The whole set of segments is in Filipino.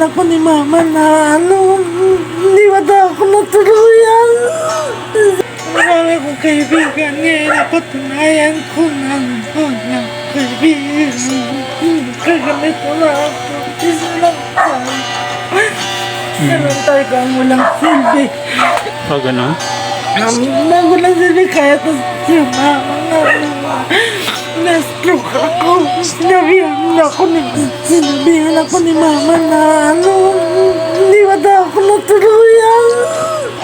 sinabihan ako ni mama na ano, hindi ba daw ako natuluyan? Marami kong kaibigan ngayon na patunayan ko na ano na kaibigan. Kaganito na ako. Isa lang tayo. Ganun talagang walang silbi. O, gano'n? Um, walang silbi kahit na si mama na na-stroke ako. Sinabihan ako ni, sinabihan ako ni mama na ano, hindi ba daw ako natuluyan?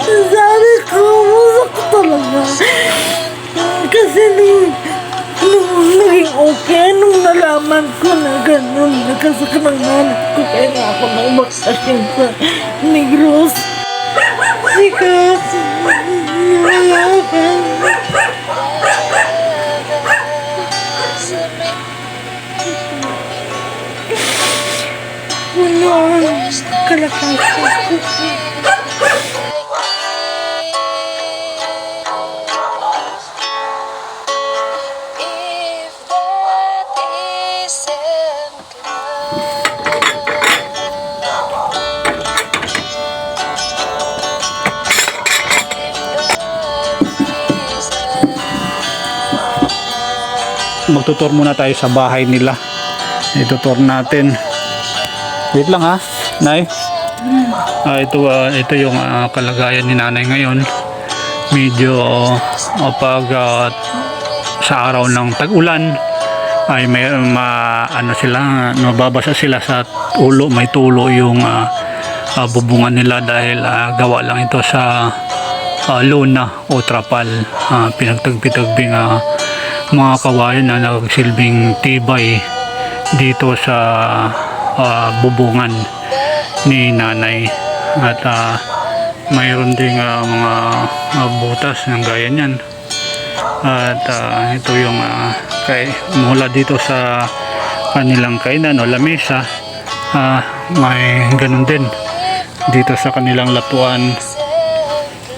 Sabi ko, masakit talaga. Kasi nung, nung naging okay, nung nalaman ko na gano'n, nagkasakit ng nanay ko, kaya na ako na umaksasyon sa Negros. Sikat, nalaman. That isn't Magtutur muna tayo sa bahay nila. Itutur natin. Wait lang ha, Nay. Ah, ito, ah, ito yung ah, kalagayan ni nanay ngayon. Medyo ah, pag ah, sa araw ng tag-ulan ay may ma, ano sila, mababasa sila sa ulo, may tulo yung ah, ah, bubungan nila dahil ah, gawa lang ito sa ah, luna o trapal. Ah, pinagtagpi-tagbing ah, mga kawayan na nagsilbing tibay dito sa ah, bubungan ni nanay. At ah, mayroon ding ah, mga ah, butas ng gaya niyan. At ah, ito yung ah, kay, mula dito sa kanilang kainan o lamesa. Ah, may ganun din. Dito sa kanilang latuan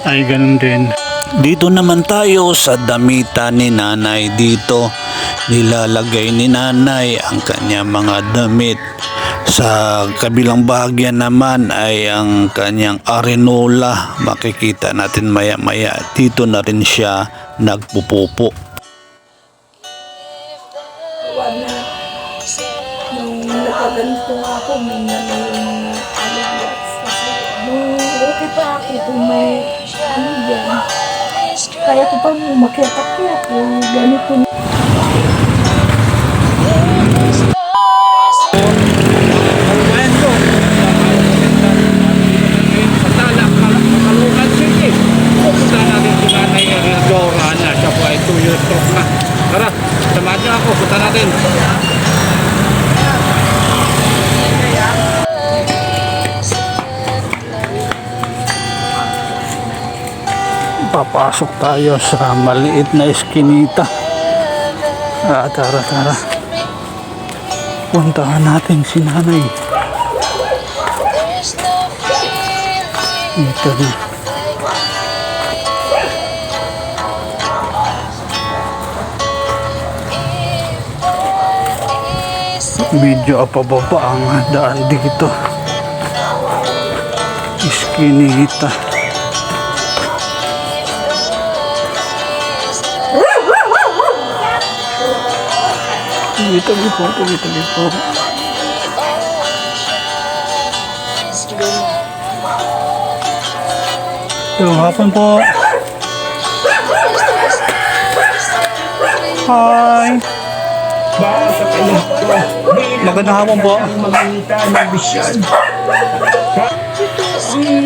ay ganun din. Dito naman tayo sa damitan ni nanay dito. Nilalagay ni nanay ang kanyang mga damit. Sa kabilang bahagya naman ay ang kanyang arenola. Makikita natin maya maya. Dito na rin siya nagpupupo. Nung nakaganito nga ako, may may ano. Kaya ko pa makiapakyat yung ganito. Papasok tayo sa maliit na eskinita. Ah, tara, tara. Puntahan natin si nanay. Ito na. Medyo pababa ang daan dito. Iskinita. Tuloy-tuloy po, tuloy-tuloy po. Yung hapon po. Hi. Magandang hapon po. Ang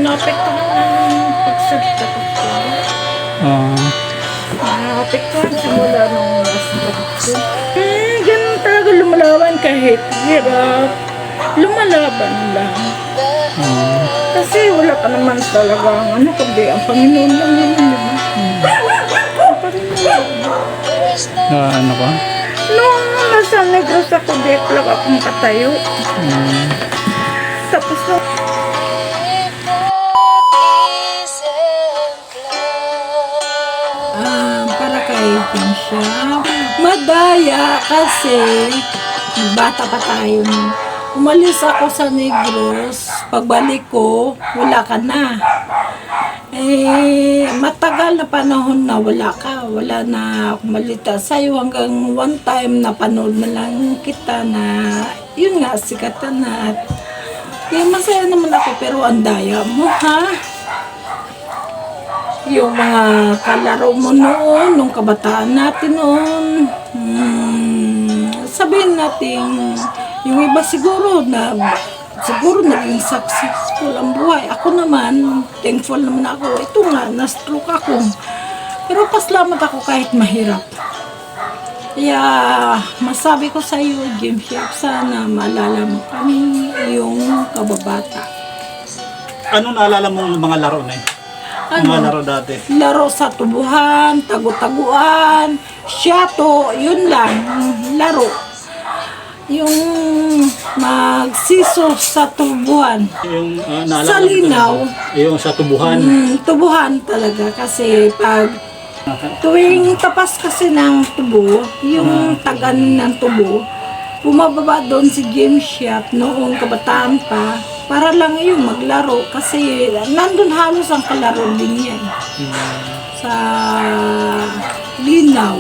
naapektuhan ng pagsalita ko po. Ah, Naapektuhan simula nung last month. Kahit hirap. Lumalaban lang. Kasi wala ka naman talaga ang ano, kundi ang Panginoon lang naman, di ba? Na ano ka? Nung nasa Negros ako, dito lang akong katayo. Tapos na, Ah, para kay siya. Madaya kasi bata pa tayo. nun. Umalis ako sa Negros. Pagbalik ko, wala ka na. Eh, matagal na panahon na wala ka. Wala na akong malita sa'yo hanggang one time na panood na lang kita na yun nga, sikatan na. At, eh, masaya naman ako pero ang daya mo, ha? Yung mga kalaro mo noon, nung kabataan natin noon, hmm, sabihin natin, yung iba siguro na siguro naging successful ang buhay. Ako naman, thankful naman ako. Ito nga, na-stroke ako. Pero paslamat ako kahit mahirap. Kaya masabi ko sa iyo, Jim Chef, sana maalala mo kami yung kababata. Ano naalala mo ng mga laro na yun? Ano? Mga laro dati. laro sa tubuhan, tagu-taguan, syato, yun lang, laro. Yung magsiso sa tubuhan. Yung ah, naalala Sa talaga? linaw. Yung sa tubuhan. Mm, tubuhan talaga kasi pag tuwing tapas kasi ng tubo, yung tagan ng tubo, bumababa doon si James Shop noong kabataan pa para lang yun maglaro kasi nandun halos ang kalaro din niya eh. sa linaw.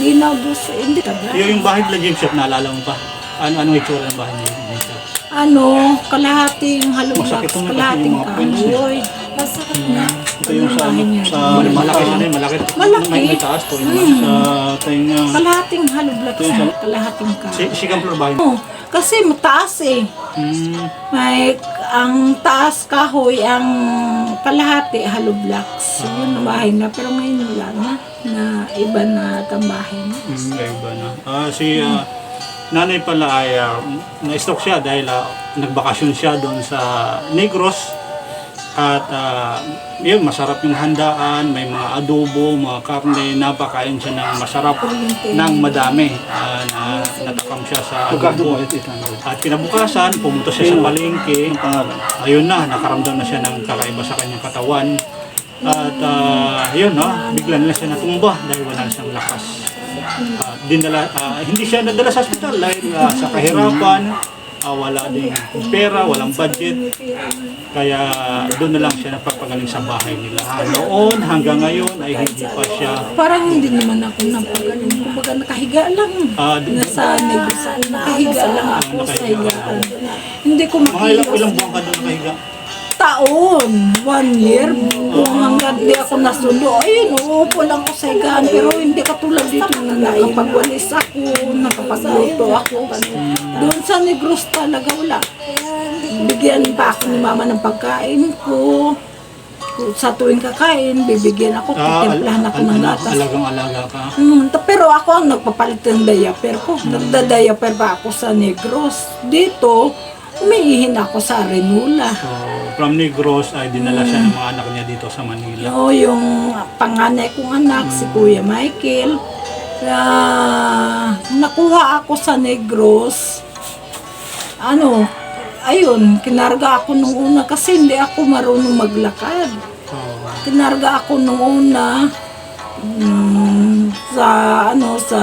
Sa, hindi taga. Yung, yung bahay nila James Shop, naalala mo pa? Ano, ano itsura ng bahay nila James Shop? Ano, kalahating halubak, Masakit kalahating yung mga eh. kahoy. Masakit na. Ito yung sa, niya. sa malaki na yun, malaki. Malaki. May, may taas po. Yun, Mm. Sa tayong, uh, Kalahating halubak Ito yung kalahating kahoy. si, floor bahay. Oh, kasi mataas eh. Hmm. May ang taas kahoy, ang kalahati hollow blocks. Yun ang bahay na. Pero ngayon wala na. Na iba na na. Hmm, iba na. Ah, si ah, nanay pala ay ah, na-stroke siya dahil ah, nagbakasyon siya doon sa Negros. At ah, yun, masarap yung handaan, may mga adobo, mga karne, napakain siya ng masarap ng madami. Ah, na natakam siya sa adobo. At kinabukasan, pumunta siya sa palengke. Ayun na, nakaramdam na siya ng kakaiba sa kanyang katawan. At ah, yun, no, bigla na siya natumba dahil wala na siyang lakas. Ah, dinala, ah, hindi siya nadala sa hospital dahil ah, sa kahirapan, ah, wala ding pera, walang budget. Kaya doon na lang siya napagpagaling sa bahay nila. Ah, noon hanggang ngayon ay hindi pa siya Parang hindi naman ako napagaling. Kumbaga nakahiga lang. d- Nasa negos. Nakahiga lang ako sa higaan. Hindi ko mga ilang, ilang buwan ka doon nakahiga. Taon, one year, kung hanggang di ako nasundo, ayun, uupo lang ako sa higaan, pero hindi katulad dito na nakapagwalis ako, nakapagluto ako. Doon sa Negros talaga wala. Bigyan pa ako ni mama ng pagkain ko. Kung Sa tuwing kakain, bibigyan ako, Ah, titimplahan ako ng gatas. alagang alaga ka. Hmm, pero ako ang nagpapalit ng diaper ko. Nagda-diaper pa ako sa Negros. Dito, umiihin ako sa Renula. So, from Negros ay dinala siya ng mga anak niya dito sa Manila. Oo, yung panganay kong anak, si Kuya Michael. Ah, nakuha ako sa Negros. Ano, ayun, kinarga ako nung una kasi hindi ako marunong maglakad. Kinarga ako nung una mm, sa ano sa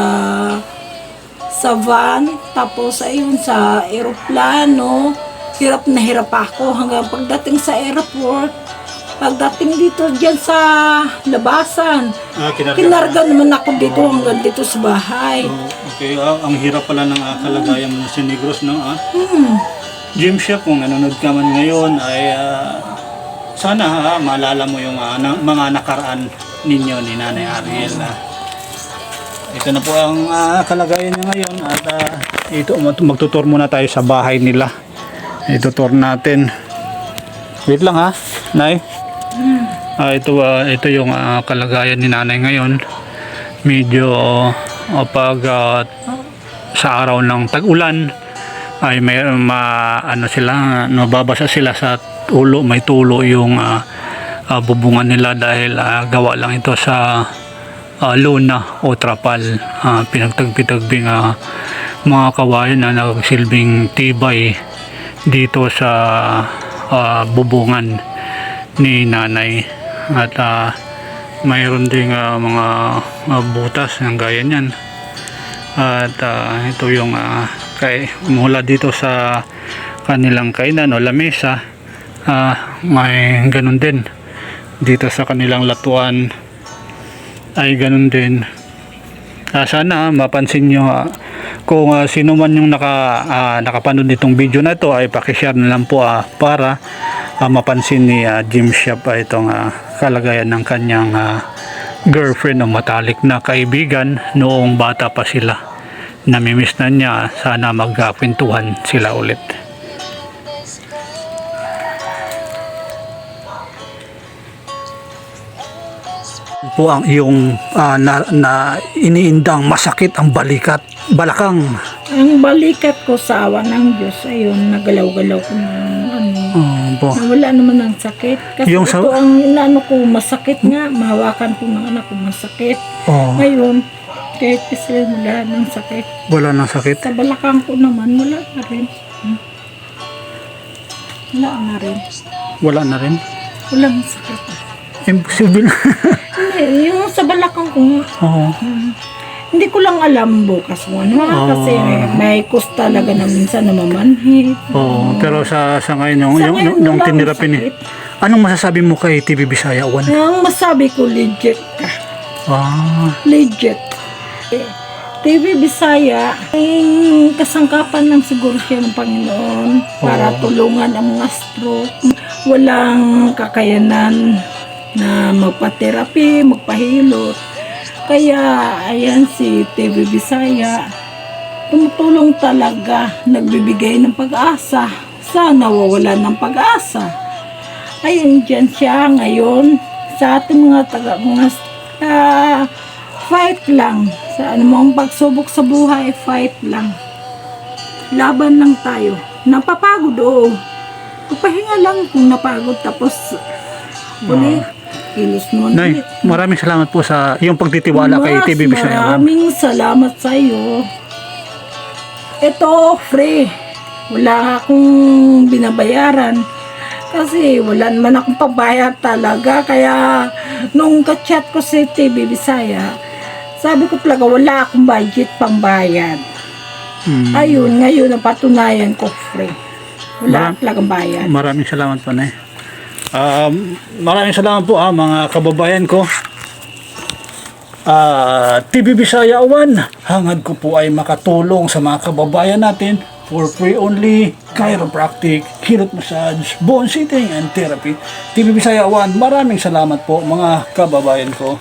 sa van tapos ayun sa eroplano hirap na hirap ako hanggang pagdating sa airport pagdating dito diyan sa labasan ah, kinarga. kinarga naman ako dito hanggang dito sa bahay So, okay, ah, ang hirap pala ng ah, kalagayan mo sa Negros, no? Ah? hmm. Jim Chef, kung nanonood ka man ngayon, ay ah, sana ha, maalala mo yung ah, na- mga nakaraan ninyo ni Nanay Ariel. ah. Ito na po ang ah, kalagayan niya ngayon at ah, ito mag- magtutur muna tayo sa bahay nila. Itutur natin. Wait lang ha, Nay. Ah, ito ah, ito yung ah, kalagayan ni Nanay ngayon. Medyo ah, pag ah, sa araw ng tag-ulan ay may ma, ano sila nababasa sila sa ulo may tulo yung ah, ah, bubungan nila dahil ah, gawa lang ito sa ah, luna o trapal. Uh, pinagtagpi-tagbing ah, mga kawayan na nagsilbing tibay dito sa ah, bubungan ni nanay. At ah, mayroon ding ah, mga ah, butas ng gaya niyan. At ah, ito yung ah, kay mula dito sa kanilang kainan o lamesa. Ah, may ganun din dito sa kanilang latuan ay ganun din. Ah, sana mapansin nyo ah, kung ah, sino man yung naka, ah, nakapanood nitong video na ito ay pakishare na lang po ah, para ah, mapansin ni ah, Jim Shop ah, itong ah, kalagayan ng kanyang ah, girlfriend o matalik na kaibigan noong bata pa sila. Namimiss na niya sana magkakwentuhan sila ulit po ang iyong ah, na, na iniindang masakit ang balikat balakang Ang balikat ko sa awa ng Diyos, ayun, nagalaw-galaw ko ng ano, oh, po. wala naman ng sakit. Kasi Yung sa- ito ang inaano ko, masakit nga, mahawakan ko ng anak ko, masakit. Oh, Ngayon, kahit kasi wala ng sakit. wala nang sakit Sa balakang ko naman, wala na rin. Hmm. Wala na rin. wala na rin Walang sakit. Imposible Hindi, yung sa balakang ko, oh, hindi ko lang alam bukas mo ano, Oh. kasi may kus talaga na minsan na mamanhit. oh, pero sa sa ngayon yung, Sa yung, ngayon, yung, yung tinira akong pini sakit. anong masasabi mo kay TV Bisaya One? Ang masabi ko, legit ka. ah Legit. Eh, TV Bisaya, ay kasangkapan ng siguro siya ng Panginoon para Oo. tulungan ang mga stroke. Walang kakayanan na magpa-therapy, magpahilot. Kaya, ayan si TV Bisaya, tumutulong talaga, nagbibigay ng pag-asa. Sana wawala ng pag-asa. Ayun dyan siya ngayon sa ating mga taga mga ah, fight lang sa anumang pagsubok sa buhay fight lang laban lang tayo napapagod oo papahinga lang kung napagod tapos uli kilos naman Nay, ulit maraming salamat po sa iyong pagtitiwala kay TV Bisaya maraming salamat sa iyo ito free wala akong binabayaran kasi wala naman akong pagbayad talaga. Kaya nung ka-chat ko si TV Bisaya, sabi ko talaga wala akong budget pang bayad. Hmm. Ayun, ngayon napatunayan ko free. Wala Maram- talagang bayad. Maraming salamat po, Nay. Um, maraming salamat po ah, mga kababayan ko. Ah, TV Bisaya One, hangad ko po ay makatulong sa mga kababayan natin for free only chiropractic, kirot massage, bone sitting and therapy. TV Bisaya One, maraming salamat po mga kababayan ko.